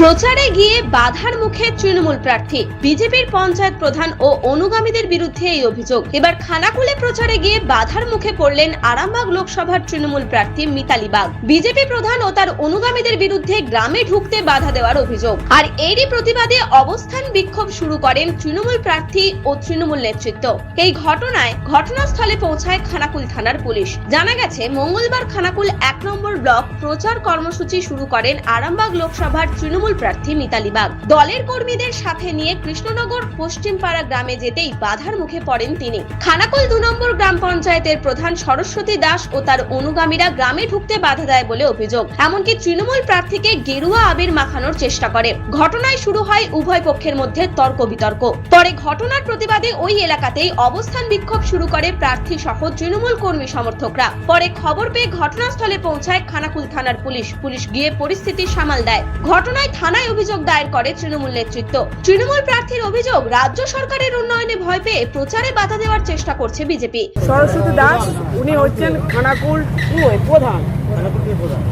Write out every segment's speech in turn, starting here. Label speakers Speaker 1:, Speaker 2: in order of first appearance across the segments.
Speaker 1: প্রচারে গিয়ে বাধার মুখে তৃণমূল প্রার্থী, বিজেপির পঞ্চায়েত প্রধান ও অনুগামীদের বিরুদ্ধে এই অভিযোগ। এবার খানাকুলে প্রচারে গিয়ে বাধার মুখে পড়লেন আরামবাগ লোকসভার তৃণমূল প্রার্থী মিতালি বাগ। বিজেপি প্রধান ও তার অনুগামীদের বিরুদ্ধে গ্রামে ঢুকতে বাধা দেওয়ার অভিযোগ। আর এরই প্রতিবাদে অবস্থান বিক্ষোভ শুরু করেন তৃণমূল প্রার্থী ও তৃণমূল নেতৃত্ব। এই ঘটনায় ঘটনাস্থলে পৌঁছায় খানাকুল থানার পুলিশ। জানা গেছে, মঙ্গলবার খানাকুল এক নম্বর ব্লক প্রচার কর্মসূচি শুরু করেন আরামবাগ লোকসভার তৃণমূল প্রার্থী মিতালি বাগ। দলের কর্মীদের সাথে নিয়ে কৃষ্ণনগর পশ্চিমপাড়া গ্রামে যেতেই বাধার মুখে পড়েন তিনি। খানাকুল দু নম্বর গ্রাম পঞ্চায়েতের প্রধান সরস্বতী দাস ও তার অনুগামীরা গ্রামে ঢুকতে বাধা দেয় বলে অভিযোগ। এমনকি তৃণমূল প্রার্থীকে গেরুয়া আবির মাখানোর চেষ্টা করে। ঘটনায় শুরু হয় উভয় পক্ষের মধ্যে তর্ক বিতর্ক পরে ঘটনার প্রতিবাদে ওই এলাকাতেই অবস্থান বিক্ষোভ শুরু করে প্রার্থী সহ তৃণমূল কর্মী সমর্থকরা। পরে খবর পেয়ে ঘটনাস্থলে পৌঁছায় খানাকুল থানার পুলিশ। পুলিশ গিয়ে পরিস্থিতি সামাল দেয়। ঘটনায় থানায় অভিযোগ দায়ের করে তৃণমূল নেতৃত্ব। তৃণমূল প্রার্থীর অভিযোগ, রাজ্য সরকারের উন্নয়নে ভয় পেয়ে প্রচারে বাধা দেওয়ার চেষ্টা করছে বিজেপি।
Speaker 2: সরস্বতী দাস, উনি হচ্ছেন খানাকুল টু প্রধান।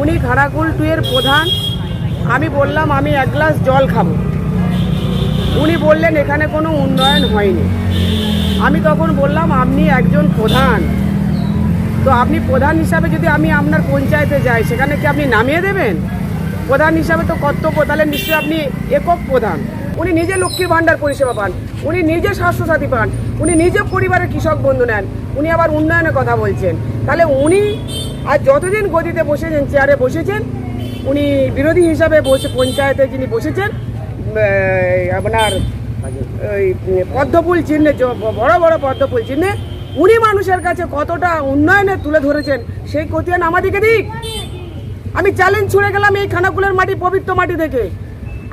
Speaker 2: উনি খানাকুল টু এর প্রধান। আমি বললাম, আমি এক গ্লাস জল খাব। উনি বললেন, এখানে কোনো উন্নয়ন হয়নি। আমি তখন বললাম, আপনি একজন প্রধান। তো আপনি প্রধান হিসাবে যদি আমি আপনার পঞ্চায়েতে যাই, সেখানে কি আপনি নামিয়ে দেবেন? প্রধান হিসাবে তো কর্তব্য, তাহলে নিশ্চয়ই আপনি একক প্রধান। উনি নিজে লক্ষ্মীর ভাণ্ডার পরিষেবা পান, উনি নিজে স্বাস্থ্যসাথী পান, উনি নিজে পরিবারের কৃষক বন্ধু নেন, উনি আবার উন্নয়নের কথা বলছেন। তাহলে উনি আর যতদিন গদিতে বসেছেন, চেয়ারে বসেছেন, উনি বিরোধী হিসাবে বসে, পঞ্চায়েতে যিনি বসেছেন আপনার ওই পদ্মফুল চিহ্নে বড় বড় পদ্মফুল চিহ্নে, উনি মানুষের কাছে কতটা উন্নয়নে তুলে ধরেছেন, সেই কতিয়ান আমাদেরকে দিক। আমি চ্যালেঞ্জ ছুড়ে গেলাম এই খানাকুলের মাটি, পবিত্র মাটি থেকে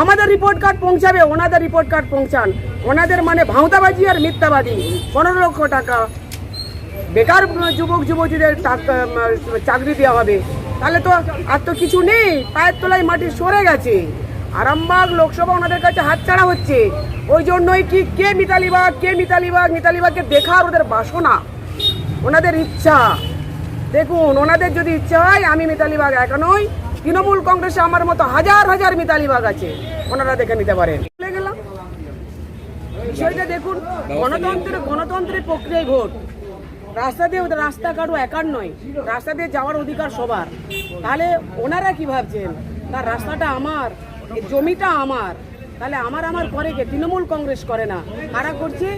Speaker 2: আমাদের রিপোর্ট কার্ড পৌঁছাবে, ওনাদের রিপোর্ট কার্ড পৌঁছান। ওনাদের মানে ভাঁওতাবাজি আর মিথ্যাবাদী। পনেরো লক্ষ টাকা। বেকার যুবক, যুবতীদের চাকরি দেওয়া হবে। তাহলে তো আর তো কিছু নেই, পায়ের তলায় মাটি সরে গেছে। আরামবাগ লোকসভা ওনাদের কাছে হাতছাড়া হচ্ছে। ওই জন্যই কি কে মিতালিবাগ কে মিতালিবাগ মিতালিবাগকে দেখার ওদের বাসনা। ওনাদের ইচ্ছা। দেখুন, ওনাদের যদি ইচ্ছা হয়, আমি মিতালিবাগ একা নই। তৃণমূল কংগ্রেসে আমার মতো হাজার হাজার মিতালি মিতালিবাগ আছে। ওনারা দেখে নিতে পারেন। গেলাম। বিষয়টা দেখুন, গণতন্ত্রের গণতন্ত্রের প্রক্রিয়ায় ভোট। রাস্তা দিয়ে, রাস্তা কাটু একার নয়। রাস্তা দিয়ে যাওয়ার অধিকার সবার। তাহলে ওনারা কি ভাবছেন? তার রাস্তাটা আমার জমিটা আমার। তাহলে আমার আমার করে কে? তৃণমূল কংগ্রেস করে না। কারা করছে?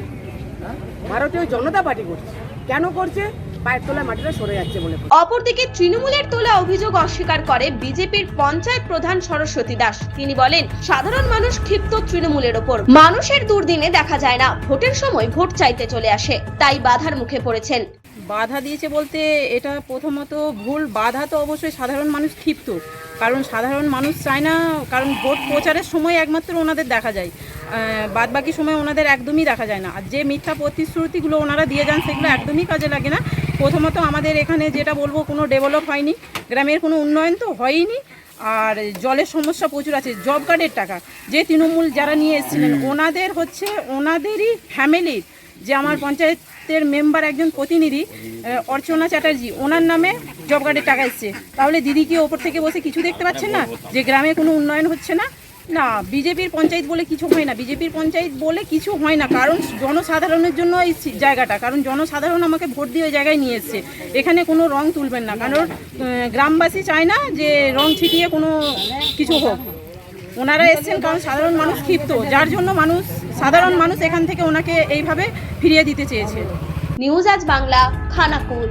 Speaker 2: ভারতীয় জনতা পার্টি করছে। কেন করছে? পায়ের তোলা মাটিটা সরে যাচ্ছে বলে
Speaker 1: অপরদিকে তৃণমূলের তোলা অভিযোগ অস্বীকার করে বিজেপির পঞ্চায়েত প্রধান সরস্বতী দাস। তিনি বলেন, সাধারণ মানুষ ক্ষিপ্ত তৃণমূলের ওপর। মানুষের দুর্দিনে দেখা যায় না, ভোটের সময় ভোট চাইতে চলে আসে, তাই বাধার মুখে পড়েছেন।
Speaker 3: বাধা দিয়েছে বলতে এটা প্রথমত ভুল। বাধা তো অবশ্যই সাধারণ মানুষ ক্ষিপ্ত। কারণ সাধারণ মানুষ চায় না কারণ ভোট প্রচারের সময় একমাত্র ওনাদের দেখা যায়। বাদ বাকি সময় ওনাদের একদমই দেখা যায় না। আর যে মিথ্যা প্রতিশ্রুতিগুলো ওনারা দিয়ে যান সেগুলো একদমই কাজে লাগে না। প্রথমত আমাদের এখানে যেটা বলব কোনো ডেভেলপ হয়নি। গ্রামের কোনো উন্নয়ন তো হয়নি আর জলের সমস্যা প্রচুর আছে জব কার্ডের টাকা। যে তৃণমূল যারা নিয়ে এসেছিলেন ওনাদের হচ্ছে ওনাদেরই ফ্যামিলির যে আমার পঞ্চায়েতের মেম্বার একজন প্রতিনিধি অর্চনা চ্যাটার্জি, ওনার নামে জব কার্ডের টাকা এসছে। তাহলে দিদি কি ওপর থেকে বসে কিছু দেখতে পাচ্ছেন না? যে গ্রামে কোনো উন্নয়ন হচ্ছে না? না, বিজেপির পঞ্চায়েত বলে কিছু হয় না। বিজেপির পঞ্চায়েত বলে কিছু হয় না। কারণ জনসাধারণের জন্য এই জায়গাটা, কারণ জনসাধারণ আমাকে ভোট দিয়ে ওই জায়গায় নিয়ে এসছে। এখানে কোনো রং তুলবেন না। কারণ গ্রামবাসী চায় না যে রং ছিটিয়ে কোনো কিছু হোক। ওনারা এসেছেন কারণ সাধারণ মানুষ ক্ষিপ্ত। যার জন্য মানুষ সাধারণ মানুষ এখান থেকে ওনাকে এইভাবে ফিরিয়ে দিতে চেয়েছে।
Speaker 1: নিউজ আজ বাংলা খানাকুল।